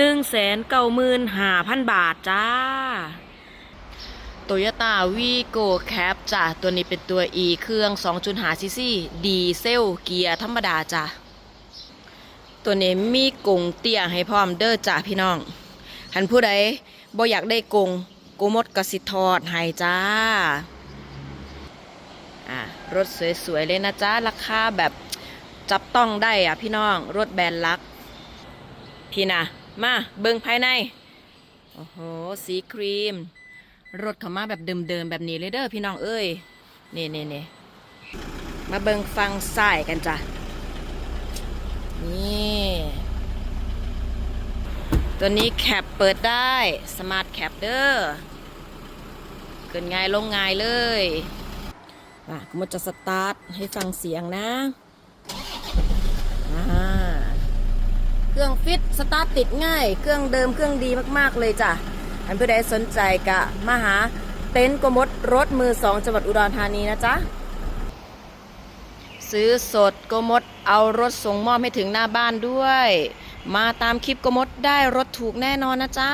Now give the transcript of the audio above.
หนึ่งแสนเก้าหมื่นห้าพันบาทจ้าโตโยต้าวีโกแคปจ้ะ ตัวนี้เป็นตัว E เครื่อง 2.5ซีซีดีเซลเกียร์ธรรมดาจ้ะ ตัวนี้มีกงเตี้ยให้พร้อมเด้อจ้ะพี่น้อง หันผู้ใดบ่อยากได้กงกูมดกสิทอดให้จ้า อะ รถสวยๆเลยนะจ้าราคาแบบจับต้องได้อะพี่น้อง รถแบรนด์ลัก พี่นะ มาเบิ่งภายใน โอ้โห สีครีม รถเขามาแบบเดิมๆ แบบนี้เลยเด้อพี่น้องเอ้ย นี่นี่นี่มาเบิ่งฟังซ้ายกันจ้ะ นี่ ตัวนี้แคปเปิดได้ สมาร์ทแคปเด้อเกินง่ายลงง่ายเลย อะก็มันจะสตาร์ทให้ฟังเสียงนะ รื่องฟิตสตาร์ทติดง่าย เครื่องเดิมเครื่องดีมากๆเลยจ้ะอันผู้ใดสนใจกะมาหาเต็นท์กมดรถมือสองจังหวัดอุดรธานีนะจ๊ะซื้อสดกมดเอารถส่งมอบให้ถึงหน้าบ้านด้วย มาตามคลิปกมดได้รถถูกแน่นอนนะจ๊ะ